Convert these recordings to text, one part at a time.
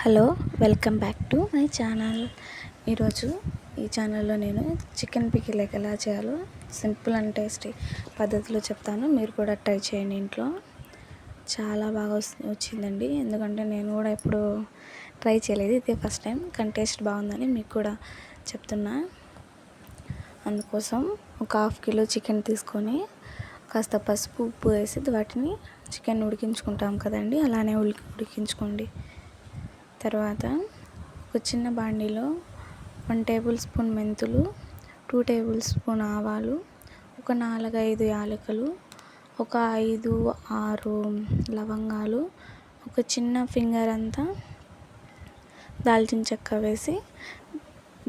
Hello welcome back to my channel. ఈరోజు ఈ ఛానల్లో నేను చికెన్ పికిల్ ఎలా చేయాలో సింపుల్ అండ్ టేస్టీ పద్ధతిలో చెప్తాను. మీరు కూడా ట్రై చేయండి ఇంట్లో. చాలా బాగా వచ్చిందండి. ఎందుకంటే నేను కూడా ఎప్పుడు ట్రై చేయలేదు. ఇదే ఫస్ట్ టైం. కానీ టేస్ట్ బాగుందని మీకు కూడా చెప్తున్నా. అందుకోసం ఒక హాఫ్ కిలో చికెన్ తీసుకొని కాస్త పసుపు ఉప్పు వేసి వాటిని చికెన్ ఉడికించుకుంటాం కదండి. అలానే ఉడికి ఉడికించుకోండి. తర్వాత ఒక చిన్న బాండీలో వన్ టేబుల్ స్పూన్ మెంతులు టూ టేబుల్ స్పూన్ ఆవాలు ఒక నాలుగైదు యాలకులు ఒక ఐదు ఆరు లవంగాలు ఒక చిన్న ఫింగర్ అంతా దాల్చిన చెక్క వేసి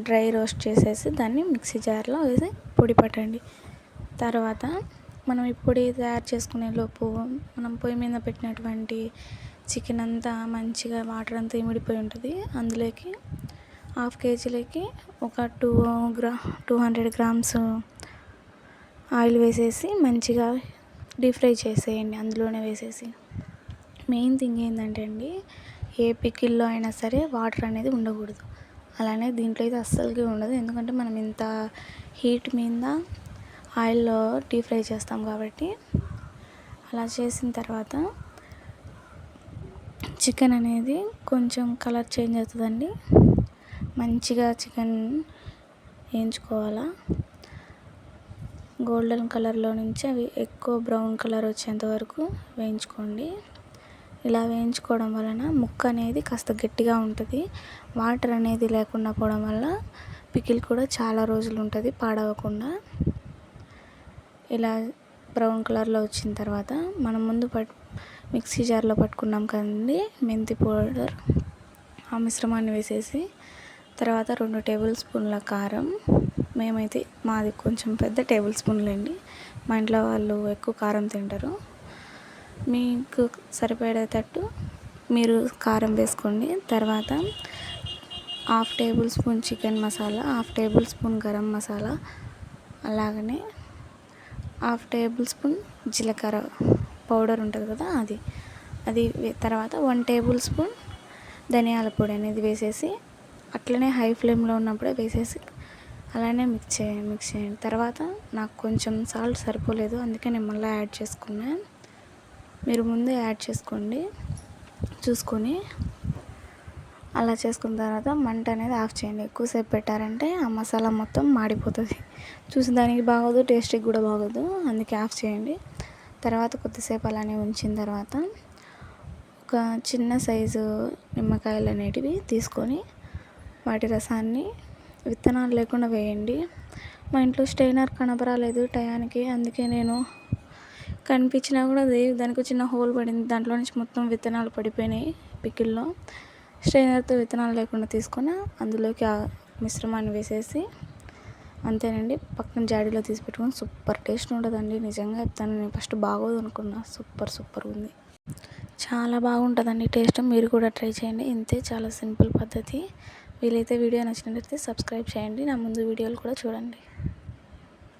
డ్రై రోస్ట్ చేసేసి దాన్ని మిక్సీ జార్లో వేసి పొడి పట్టండి. తర్వాత మనం ఈ పొడి తయారు చేసుకునే లోపు మనం పొయ్యి మీద పెట్టినటువంటి చికెన్ అంతా మంచిగా వాటర్ అంతా ఇమిడిపోయి ఉంటుంది. అందులోకి హాఫ్ కేజీలకి ఒక two gram two hundred grams oil వేసేసి మంచిగా డీప్ ఫ్రై చేసేయండి అందులోనే వేసేసి. మెయిన్ థింగ్ ఏంటంటే అండి ఏ పికిల్లో అయినా సరే వాటర్ అనేది ఉండకూడదు. అలానే దీంట్లో అయితే అస్సలుకి ఉండదు. ఎందుకంటే మనం ఇంత హీట్ మీద ఆయిల్లో డీప్ ఫ్రై చేస్తాం కాబట్టి. అలా చేసిన తర్వాత చికెన్ అనేది కొంచెం కలర్ చేంజ్ అవుతుందండి. మంచిగా చికెన్ వేయించుకోవాలా. గోల్డెన్ కలర్లో నుంచి అవి ఎక్కువ బ్రౌన్ కలర్ వచ్చేంత వరకు వేయించుకోండి. ఇలా వేయించుకోవడం వలన ముక్క అనేది కాస్త గట్టిగా ఉంటుంది. వాటర్ అనేది లేకుండా పోవడం వల్ల పికిల్ కూడా చాలా రోజులు ఉంటుంది పాడవకుండా. ఇలా బ్రౌన్ కలర్లో వచ్చిన తర్వాత మనం ముందు పట్ మిక్సీ జార్లో పట్టుకున్నాం కదండి మెంతి పౌడర్. ఆ మిశ్రమాన్ని వేసేసి తర్వాత రెండు టేబుల్ స్పూన్ల కారం. మేమైతే మాది కొంచెం పెద్ద టేబుల్ స్పూన్లండి. మా ఇంట్లో వాళ్ళు ఎక్కువ కారం తింటారు. మీకు సరిపడేటట్టు మీరు కారం వేసుకోండి. తర్వాత half tablespoon chicken masala half tablespoon garam masala అలాగనే హాఫ్ టేబుల్ స్పూన్ జీలకర్ర పౌడర్ ఉంటుంది కదా అది. అది తర్వాత వన్ టేబుల్ స్పూన్ ధనియాల పొడి అనేది వేసేసి అట్లనే హై ఫ్లేమ్లో ఉన్నప్పుడే వేసేసి అలానే మిక్స్ చేయండి మిక్స్ చేయండి. తర్వాత నాకు కొంచెం సాల్ట్ సరిపోలేదు అందుకే నేను మళ్ళీ యాడ్ చేసుకున్నాను. మీరు ముందే యాడ్ చేసుకోండి. చూసుకొని అలా చేసుకున్న తర్వాత మంట అనేది ఆఫ్ చేయండి. ఎక్కువసేపు పెట్టారంటే ఆ మసాలా మొత్తం మాడిపోతుంది. చూసి దానికి బాగోదు టేస్ట్కి కూడా బాగోదు. అందుకే ఆఫ్ చేయండి. తర్వాత కొద్దిసేపు అలానే ఉంచిన తర్వాత ఒక చిన్న సైజు నిమ్మకాయలు అనేటివి తీసుకొని వాటి రసాన్ని విత్తనాలు లేకుండా వేయండి. మా ఇంట్లో స్టెయినర్ కనబరాలేదు టయానికి. అందుకే నేను కనిపించినా కూడా దానికి చిన్న హోల్ పడింది. దాంట్లో నుంచి మొత్తం విత్తనాలు పడిపోయినాయి పికిల్లో స్ట్రైనర్తో విత్తనాలు లేకుండా తీసుకొని అందులోకి ఆ మిశ్రమాన్ని వేసేసి అంతేనండి పక్కన జాడీలో తీసి పెట్టుకొని సూపర్ టేస్ట్ ఉంటుందండి. నిజంగా చెప్తాను నేను ఫస్ట్ బాగోదు అనుకున్నా. సూపర్ సూపర్ ఉంది. చాలా బాగుంటుందండి టేస్ట్. మీరు కూడా ట్రై చేయండి. ఇంతే చాలా సింపుల్ పద్ధతి. వీలైతే వీడియో నచ్చినట్లయితే సబ్స్క్రైబ్ చేయండి. నా ముందు వీడియోలు కూడా చూడండి.